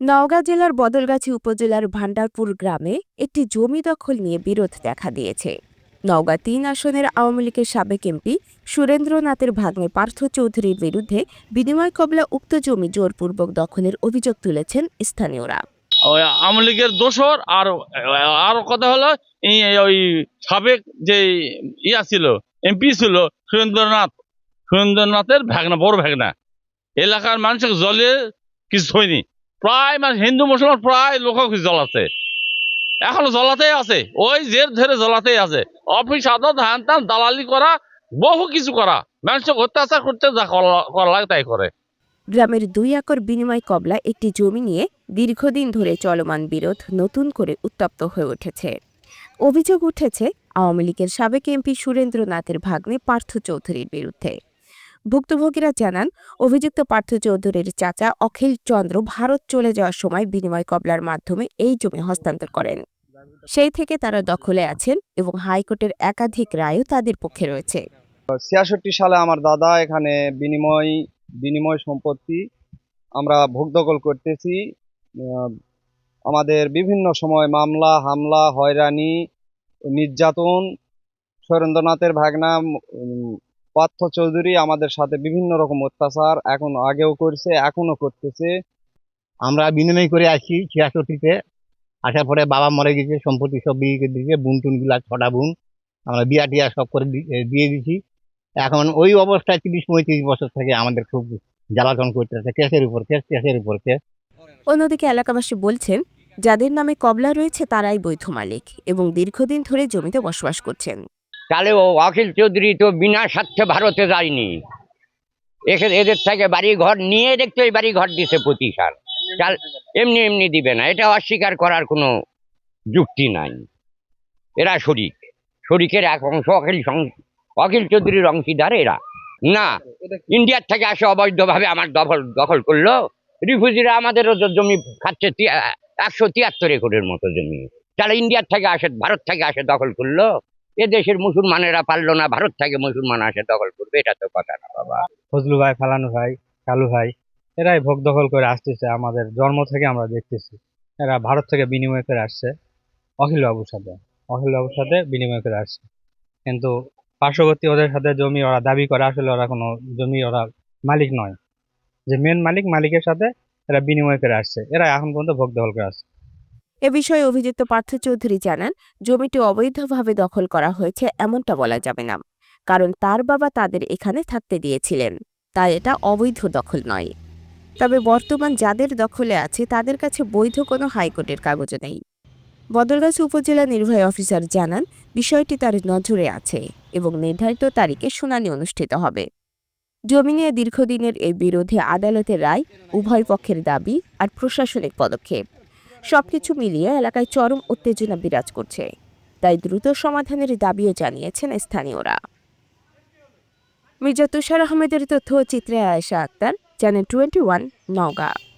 নওগাঁ জেলার বদলগাছি উপজেলার ভান্ডারপুর গ্রামে একটি জমি দখল নিয়ে বিরোধ দেখা দিয়েছে। নওগাঁ তিন আসনের আওয়ামী লীগের সাবেক এমপি সুরেন্দ্রনাথের ভাগ্নে পার্থ চৌধুরীর বিরুদ্ধে বিনিময় কবলা উক্ত জমি জোরপূর্বক দখলের অভিযোগ তুলেছেন স্থানীয়রা। আওয়ামী লীগের দোসর আর আর কথা হলো ওই সাবেক যে ইয়া ছিল, এমপি ছিল সুরেন্দ্রনাথ। সুরেন্দ্রনাথের ভ্যাগনা বড় ভাগনা। এলাকার মানুষের জলে কিছু হয়নি। প্রায় মানে হিন্দু মুসলমান প্রায় লোক জলাতে এখনও জলাতেই আছে। ওই জের ধরে জলাতেই আছে। অফিস আদালত হ্যান ত্যান দালালি করা, বহু কিছু করা। মানুষকে অত্যাচার করতে যা করা তাই করে। গ্রামের দুই একর বিনিময় কবলা একটি জমি নিয়ে দীর্ঘদিন ধরে চলমান বিরোধ নতুন করে উত্তপ্ত হয়ে উঠেছে। অভিযোগ উঠেছে, আওয়ামী লীগের সাবেক এমপি সুরেন্দ্রনাথের ভাগ্নে পার্থ চৌধুরীর বিরুদ্ধে। ভুক্তভোগীরা জানান, অভিযুক্ত পার্থ চৌধুরীর চাচা অখিল চন্দ্র ভারত চলে যাওয়ার সময় বিনিময় কবলার মাধ্যমে এই জমি হস্তান্তর করেন। সেই থেকে তারা দখলে আছেন এবং হাইকোর্টের একাধিক রায়ও তাদের পক্ষে রয়েছে। ছিয়াষট্টি সালে আমার দাদা এখানে বিনিময় বিনিময় সম্পত্তি আমরা ভোগ দখল করতেছি। আমাদের বিভিন্ন সময় মামলা, হামলা, হয়রানি, নির্যাতন সুরেন্দ্রনাথের ভাগনা পার্থ চৌধুরী আমাদের সাথে বিভিন্ন রকম অত্যাচার এখন আগেও করছে এখনও করতেছে। আমরা বিনিময় করে আসি ছিয়াষট্টিতে আসার পরে বাবা মরে গেছে, সম্পত্তি সব বিয়ে দিয়েছে, বুন টুনগুলা ছটা বুন। আমরা বিয়া টিয়া সব করে দিয়ে দিছি। এখন ওই অবস্থায় তিরিশ পঁয়ত্রিশ বছর থেকে আমাদের খুব জ্বালাতন করতেছে, কেসের উপর কেস, কেসের উপর কেস। অন্যদিকে এলাকাবাসী বলছেন, যাদের নামে কবলা রয়েছে তারাই বৈধ মালিক এবং দীর্ঘদিন ধরে জমিতে বসবাস করছেন। তাহলে ও অখিল চৌধুরী তো বিনা স্বার্থে ভারতে যায়নি। এখানে এদের থেকে বাড়ি ঘর নিয়ে দেখতে ওই বাড়ি ঘর দিছে প্রতি সাল চাল এমনি এমনি দিবে না, এটা অস্বীকার করার কোনো যুক্তি নাই। এরা শরিক, শরিকের এক অংশ অখিল অখিল চৌধুরীর অংশীদার এরা। না, ইন্ডিয়ার থেকে আসে অবৈধভাবে আমার দখল দখল করল। রিফিউজিরা আমাদেরও জমি খাচ্ছে একশো তিয়াত্তর একরের মতো জমি। তাহলে ইন্ডিয়ার থেকে আসে, ভারত থেকে আসে দখল করল। এ দেশের মুসলমানেরা পারল না, ভারত থেকে মুসলমান আসে, দখল করবে, এটা তো কথা না, বাবা। ফজলু ভাই, ফালানু ভাই, কালু ভাই, এরাই ভোগ দখল করে আসতেছে, আমাদের জন্ম থেকে আমরা দেখতেছি। এরা ভারত থেকে বিনিময় করে আসছে। অখিল বাবুর সাথে, অখিল বাবুর সাথে বিনিময় করে আসছে। কিন্তু পার্শ্ববর্তী ওদের সাথে জমি ওরা দাবি করে, আসলে ওরা কোনো জমি ওরা মালিক নয়। যে মেন মালিক, মালিকের সাথে এরা বিনিময় করে আসছে। এরা এখন পর্যন্ত ভোগ দখল করে আসছে। এ বিষয়ে অভিযুক্ত পার্থ চৌধুরী জানান, জমিটি অবৈধভাবে দখল করা হয়েছে এমনটা বলা যাবে না, কারণ তার বাবা তাদের এখানে থাকতে দিয়েছিলেন, তাই এটা অবৈধ দখল নয়। তবে বর্তমান যাদের দখলে আছে, তাদের কাছে বৈধ কোনো হাইকোর্টের কাগজও নেই। বদলগাছি উপজেলা নির্বাহী অফিসার জানান, বিষয়টি তার নজরে আছে এবং নির্ধারিত তারিখে শুনানি অনুষ্ঠিত হবে। জমি নিয়ে দীর্ঘদিনের এই বিরোধে আদালতের রায়, উভয় পক্ষের দাবি আর প্রশাসনিক পদক্ষেপ। সবকিছু মিলিয়ে এলাকায় চরম উত্তেজনা বিরাজ করছে। তাই দ্রুত সমাধানের দাবিও জানিয়েছেন স্থানীয়রা। মির্জা তুষার আহমেদের তথ্য, চিত্রে Ayesha Akter, channel twenty one, Naogaon.